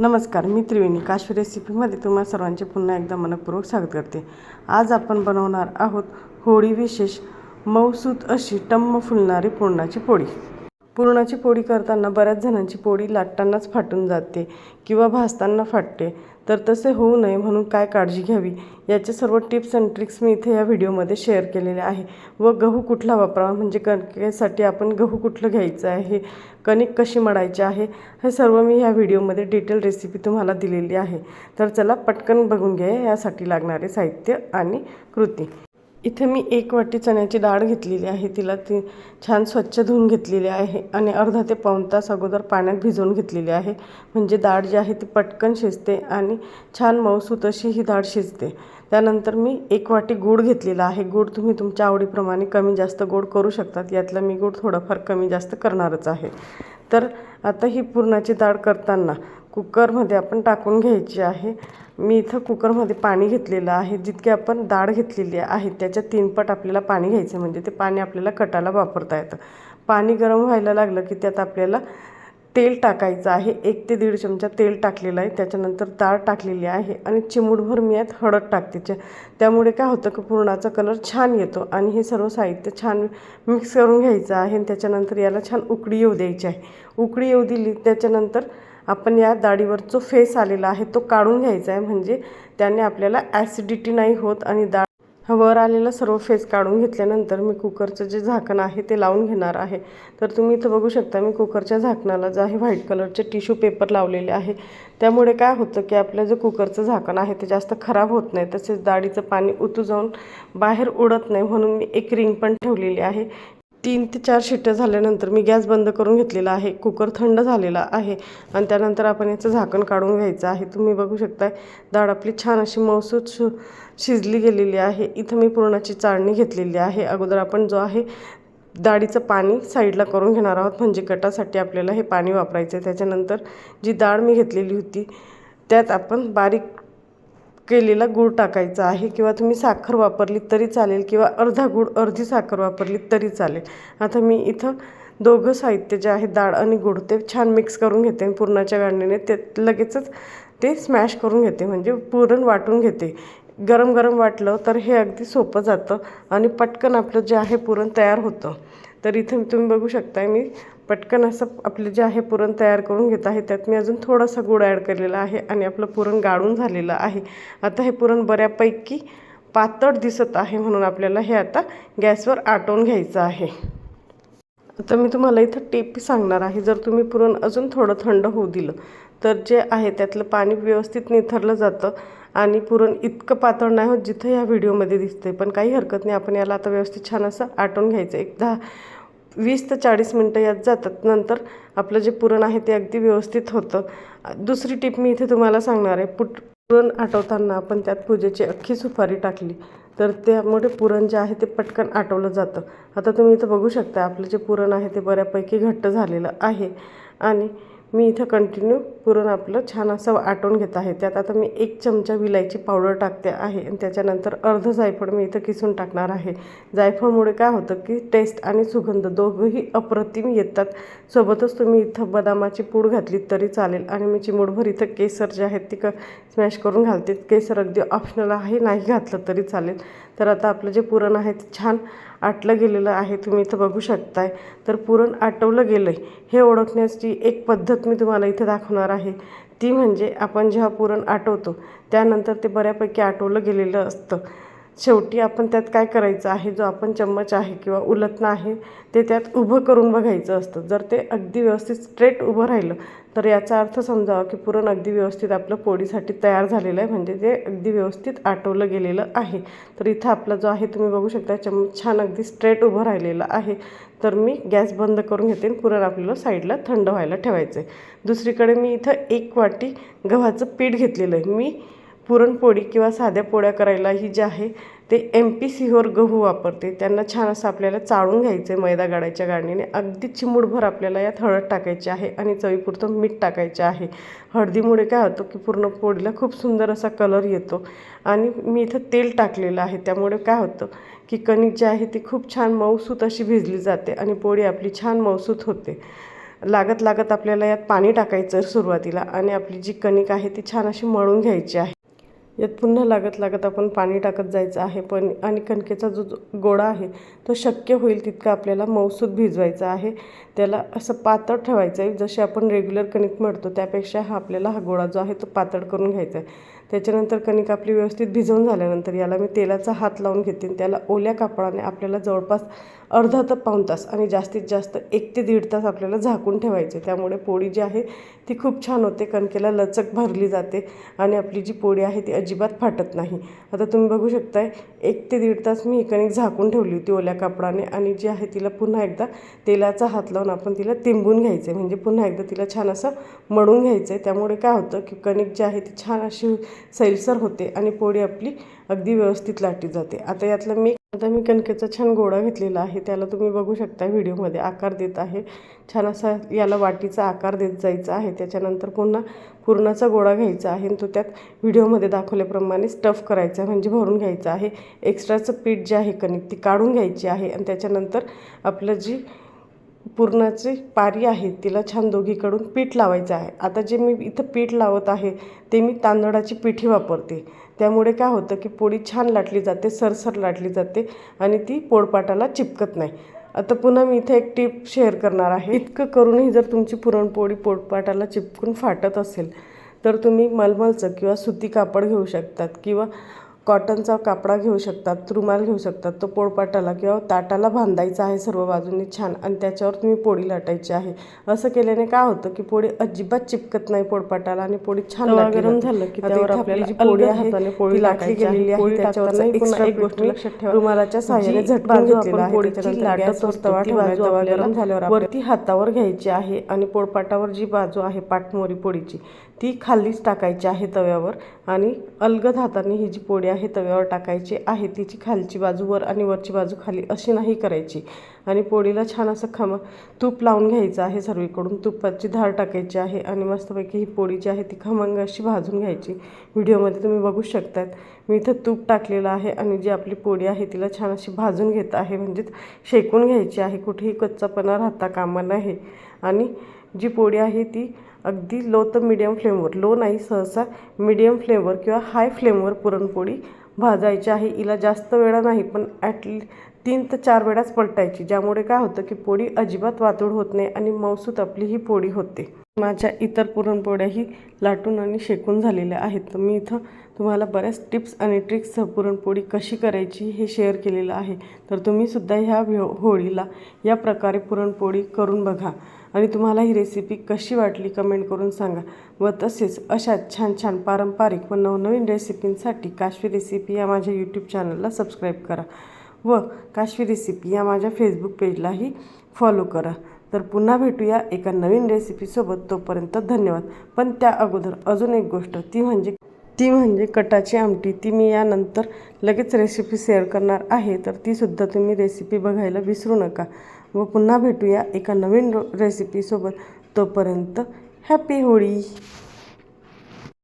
नमस्कार मी त्रिवेणी काश्मीर रेसिपीमध्ये तुम्हा सर्वांचे पुन्हा एकदा मनपूर्वक स्वागत करते. आज आपण बनवणार आहोत होळी विशेष मऊसूत अशी टम्म फुलणारी पुरणाची पोळी. पुरणाची पोळी करताना बऱ्याच जणांची पोळी लाटतानाच फाटून जाते किंवा भाजताना फाटते. तर तसे होऊ नये म्हणून काय काळजी घ्यावी? याचे सर्व टिप्स अँड ट्रिक्स मी इथे या व्हिडिओमध्ये शेअर केलेले आहे. व गहू कुठला वापरावा? म्हणजे कणकेसाठी आपण गहू कुठलं घ्यायचं आहे? कणिक कशी मळायची आहे? हे सर्व मी ह्या व्हिडिओमध्ये डिटेल रेसिपी तुम्हाला दिलेली आहे. तर चला पटकन बघून घ्या यासाठी लागणारे साहित्य आणि कृती. इथे मी एक वाटी चण्याची डाळ घेतलेली आहे. तिला ती छान स्वच्छ धुवून घेतलेली आहे आणि अर्धा ते पाऊण तास अगोदर पाण्यात भिजवून घेतलेली आहे. म्हणजे डाळ जी आहे ती पटकन शिजते आणि छान मऊसूत अशी ही डाळ शिजते. त्यानंतर मी एक वाटी गूळ घेतलेला आहे. गूळ तुम्ही तुमच्या आवडीप्रमाणे कमी जास्त गोड करू शकतात. यातला मी गूळ थोडंफार कमी जास्त करणारच आहे. तर आता ही पुरणाची डाळ करताना कुकरमध्ये आपण टाकून घ्यायची आहे. मी इथं कुकरमध्ये पाणी घेतलेलं आहे. जितके आपण डाळ घेतलेली आहे त्याच्या तीनपट आपल्याला पाणी घ्यायचं म्हणजे ते पाणी आपल्याला कटाला वापरता येतं. पाणी गरम व्हायला लागलं की त्यात आपल्याला तेल टाकायचं आहे. एक ते दीड चमचा तेल टाकलेलं आहे. त्याच्यानंतर डाळ टाकलेली आहे आणि चिमूटभर मी यात हळद टाकते. त्यामुळे काय होतं की पुरणाचा कलर छान येतो आणि हे सर्व साहित्य छान मिक्स करून घ्यायचं आहे आणि त्याच्यानंतर याला छान उकळी येऊ द्यायची आहे. उकळी येऊ दिली त्याच्यानंतर आपण या डाळीवर जो फेस आलेला आहे तो काढून घ्यायचा आहे. म्हणजे त्याने आपल्याला ॲसिडिटी नाही होत आणि डाळ वर आलेला सर्व फेस काढून घेतल्यानंतर मी कुकरचं जे झाकण आहे ते लावून घेणार आहे. तर तुम्ही इथं बघू शकता मी कुकरच्या झाकणाला जे आहे व्हाईट कलरचे टिश्यू पेपर लावलेले आहे. त्यामुळे काय होतं की आपलं जे कुकरचं झाकण आहे ते जास्त खराब होत नाही. तसेच डाळीचं पाणी उतू जाऊन बाहेर उडत नाही म्हणून मी एक रिंग पण ठेवलेली आहे. तीन ते चार शिट्ट्या झाल्यानंतर मी गॅस बंद करून घेतलेला आहे. कुकर थंड झालेला आहे. आणि त्यानंतर आपण याचं झाकण काढून घ्यायचं आहे. तुम्ही बघू शकताय डाळ आपली छान अशी मौसूद शु शिजली गेलेली आहे. इथं मी पुरणाची चाळणी घेतलेली आहे. अगोदर आपण जो आहे डाळीचं पाणी साईडला करून घेणार आहोत. म्हणजे कटासाठी आपल्याला हे पाणी वापरायचं आहे त्याच्यानंतर जी डाळ मी घेतलेली होती त्यात आपण बारीक केलेला गूळ टाकायचा आहे किंवा तुम्ही साखर वापरली तरी चालेल किंवा अर्धा गूळ अर्धी साखर वापरली तरी चालेल. आता मी इथं दोघं साहित्य जे आहे डाळ आणि गूळ ते छान मिक्स करून घेते आणि पुरणाच्या गाण्याने ते लगेचच ते स्मॅश करून घेते म्हणजे पुरण वाटून घेते. गरम गरम वाटलं तर हे अगदी सोपं जातं आणि पटकन आपलं जे आहे पुरण तयार होतं. तर इथे तुम्ही बघू शकताय मी. पटकन असं आपले जे आहे पुरण तयार करून घेत आहे त्यात मी अजून थोडासा गुड ॲड केलेला आहे आणि आपलं पुरण गाळून झालेलं आहे. आता हे पुरण बऱ्यापैकी पातळ दिसत आहे म्हणून आपल्याला हे आता गॅसवर आटवून घ्यायचं आहे. आता मी तुम्हाला इथं टिप सांगणार आहे जर तुम्ही पुरण अजून थोडं थंड होऊ दिलं तर जे आहे त्यातलं पाणी व्यवस्थित निथरलं जातं. आणि पुरण इतकं पातळ नाही होत जिथं या व्हिडिओमध्ये दिसते पण काही हरकत नाही आपण याला आता व्यवस्थित छान असं आटवून घ्यायचं. एक दहा वीस ते चाळीस मिनटं यात जातात. नंतर आपलं जे पुरण आहे ते अगदी व्यवस्थित होतं. दुसरी टिप मी इथे तुम्हाला सांगणार आहे. पुट पुरण आटवताना आपण त्यात पूजेची अख्खी सुपारी टाकली तर त्यामुळे पुरण जे आहे ते पटकन आटवलं जातं. आता तुम्ही इथं बघू शकता आपलं जे पुरण आहे ते बऱ्यापैकी घट्ट झालेलं आहे. आणि मी इथं कंटिन्यू पुरण आपलं छान असं आटवून घेत आहे. त्यात आता मी एक चमचा विलायची पावडर टाकते आहे आणि त्याच्यानंतर अर्ध जायफळ मी इथं किसून टाकणार आहे. जायफळमुळे काय होतं की टेस्ट आणि सुगंध दोघंही अप्रतिम येतात. सोबतच तुम्ही इथं बदामाची पूड घातली तरी चालेल आणि मी चिमूटभर इथं केसर जे आहेत ती क स्मॅश करून घालते. केसर अगदी ऑप्शनल आहे नाही घातलं तरी चालेल. तर आता आपलं जे पुरण आहे ते छान आटलं गेलेलं आहे तुम्ही इथं बघू शकताय. तर पुरण आटवलं गेलं आहे हे ओळखण्याची एक पद्धत मी तुम्हाला इथे दाखवणार आहे. ती म्हणजे आपण जेव्हा पुरण आटवतो त्यानंतर ते बऱ्यापैकी आटवलं गेलेलं असतं. शेवटी आपण त्यात काय करायचं आहे? जो आपण चम्मच आहे किंवा उलटणं आहे ते त्यात उभं करून बघायचं असतं. जर ते अगदी व्यवस्थित स्ट्रेट उभं राहिलं तर याचा अर्थ समजावा की पुरण अगदी व्यवस्थित आपलं पोळीसाठी तयार झालेलं आहे म्हणजे ते अगदी व्यवस्थित आटवलं गेलेलं आहे. तर इथं आपला जो आहे तुम्ही बघू शकता चम्मच छान अगदी स्ट्रेट उभं राहिलेलं आहे. तर मी गॅस बंद करून घेते आणि पुरण आपल्याला साईडला थंड व्हायला ठेवायचं आहे दुसरीकडे मी इथं एक वाटी गव्हाचं पीठ घेतलेलं आहे. मी पुरणपोळी किंवा साध्या पोळ्या करायला ही जे आहे ते एम पी सीहोर गहू वापरते. त्यांना छान असं आपल्याला चाळून घ्यायचं आहे मैदा गाडायच्या गाडणीने. अगदी चिमूटभर आपल्याला यात हळद टाकायची आहे आणि चवीपुरतं मीठ टाकायचे आहे. हळदीमुळे काय होतं की पूर्ण पोळीला खूप सुंदर असा कलर येतो आणि मी इथं तेल टाकलेलं आहे. त्यामुळे काय होतं की कणिक जी आहे ती खूप छान मऊसूत अशी भिजली जाते आणि पोळी आपली छान मऊसूत होते. लागत लागत आपल्याला यात पाणी टाकायचं आहे सुरुवातीला आणि आपली जी कणिक आहे ती छान अशी मळून घ्यायची आहे. यात पुन्हा लागत लागत आपण पाणी टाकत जायचं आहे. पण आणि कणकेचा जो जो गोळा आहे तो शक्य होईल तितका आपल्याला मौसूद भिजवायचा आहे. त्याला असं पातळ ठेवायचं आहे. जसे आपण रेग्युलर कणिक मळतो त्यापेक्षा हा आपल्याला हा गोळा जो आहे तो पातळ करून घ्यायचा आहे. त्याच्यानंतर कणिक आपली व्यवस्थित भिजवून झाल्यानंतर याला मी तेलाचा हात लावून घेते त्याला ओल्या कापडाने आपल्याला जवळपास अर्धा तर पाऊण तास आणि जास्तीत जास्त एक ते दीड तास आपल्याला झाकून ठेवायचे. त्यामुळे पोळी जी आहे ती खूप छान होते. कणकेला लचक भरली जाते आणि आपली जी पोळी आहे ती अजिबात फाटत नाही. आता तुम्ही बघू शकताय एक ते दीड तास मी ही कणिक झाकून ठेवली होती ओल्या कापडाने आणि जी आहे तिला पुन्हा एकदा तेलाचा हात लावून आपण तिला तिंबून घ्यायचं. आहे म्हणजे पुन्हा एकदा तिला छान असं मळून घ्यायचं आहे त्यामुळे काय होतं की कणिक जी आहे ती छान अशी सैलसर होते आणि पोळी आपली अगदी व्यवस्थित लाटली जाते. आता यातलं मी आता मी कणकेचा छान गोळा घेतलेला आहे. त्याला तुम्ही बघू शकता व्हिडिओमध्ये आकार देत आहे. छान असा याला वाटीचा आकार देत जायचा आहे. त्याच्यानंतर पुन्हा पुरणाचा गोळा घ्यायचा आहे आणि तो त्यात व्हिडिओमध्ये दाखवल्याप्रमाणे स्टफ करायचा आहे. म्हणजे भरून घ्यायचा आहे. एक्स्ट्राचं पीठ जे आहे कणिक ती काढून घ्यायची आहे. आणि त्याच्यानंतर आपलं जी पुरणाची पारी आहे तिला छान दोघीकडून पीठ लावायचं आहे. आता जे मी इथं पीठ लावत आहे ते मी तांदळाची पिठी वापरते. त्यामुळे काय होतं की पोळी छान लाटली जाते सरसर लाटली जाते आणि ती पोळपाटाला चिपकत नाही. आता पुन्हा मी इथे एक टिप शेअर करणार आहे. इतकं करूनही जर तुमची पुरणपोळी पोळपाटाला चिपकून फाटत असेल तर तुम्ही मलमलचं किंवा सुती कापड घेऊ शकतात किंवा कॉटनचा कापडा घेऊ शकतात रुमाल घेऊ शकतात तो पोळपाटाला किंवा ताटाला बांधायचा आहे सर्व बाजूंनी छान आणि त्याच्यावर तुम्ही पोळी लाटायची आहे असं केल्याने काय होतं की पोळी अजिबात चिपकत नाही पोळपाटाला आणि पोळी छान गरम. झालं की त्यावर आपल्याला आपली जी पोळी आहे पोळी लाटली. गेलेली आहे त्याच्यावर एक गोष्ट लक्षात ठेवा. रुमालाच्या साहाय्याने झटकून घेतलेला आपण आहे पोळीची लाटत तवा तवा गरम झाल्यावर वरती हातावर घ्यायची आहे आणि पोळपाटावर जी बाजू आहे पाटमोरी पोळीची ती खालीच टाकायची आहे तव्यावर आणि अलगद हाताने ही जी पोळी आहे तव्यावर टाकायची आहे तिची खालची बाजू वर आणि वरची बाजू खाली अशी नाही करायची. आणि पोळीला छान असं खम तूप लावून घ्यायचं आहे सर्वीकडून. तुपाची धार टाकायची आहे आणि मस्तपैकी ही पोळी जी आहे ती खमंग अशी भाजून घ्यायची. व्हिडिओमध्ये तुम्ही बघू शकतात. मी इथं तूप टाकलेलं आहे आणि जी आपली पोळी आहे तिला छान अशी भाजून घेत आहे. म्हणजेच शेकून घ्यायची आहे. कुठेही कच्चापणा राहता कामा नाही आणि जी पोळी आहे ती अगदी लो तर मिडियम फ्लेमवर लो नाही सहसा मिडियम फ्लेमवर किंवा हाय फ्लेमवर पुरणपोळी भाजायची आहे. हिला जास्त वेळा नाही पण ॲटली तीन ते चार वेळाच पलटायची. ज्यामुळे काय होतं की पोळी अजिबात वातूड होत नाही आणि मौसूत आपली ही पोळी होते. माझ्या इतर पुरणपोळ्याही लाटून आणि शेकून झालेल्या आहेत. तर मी इथं तुम्हाला बऱ्याच टिप्स आणि ट्रिक्ससह पुरणपोळी कशी करायची हे शेअर केलेलं आहे. तर तुम्हीसुद्धा ह्या होळीला या प्रकारे पुरणपोळी करून बघा. आणि तुम्हाला ही रेसिपी कशी वाटली कमेंट करून सांगा. व तसेच अशा छान छान पारंपरिक व नवनवीन रेसिपींसाठी काश्वी रेसिपी या माझ्या यूट्यूब चॅनलला सबस्क्राईब करा. व काश्वी रेसिपी या माझ्या फेसबुक पेजलाही फॉलो करा. तर पुन्हा भेटूया एका नवीन रेसिपीसोबत तोपर्यंत धन्यवाद. पण त्या अगोदर अजून एक गोष्ट ती म्हणजे ती म्हणजे कटाची आमटी. ती मी यानंतर लगेच रेसिपी शेअर करणार आहे. तर तीसुद्धा तुम्ही रेसिपी बघायला विसरू नका. व पुन्हा भेटूया एका नवीन रेसिपीसोबत तोपर्यंत हॅपी होळी!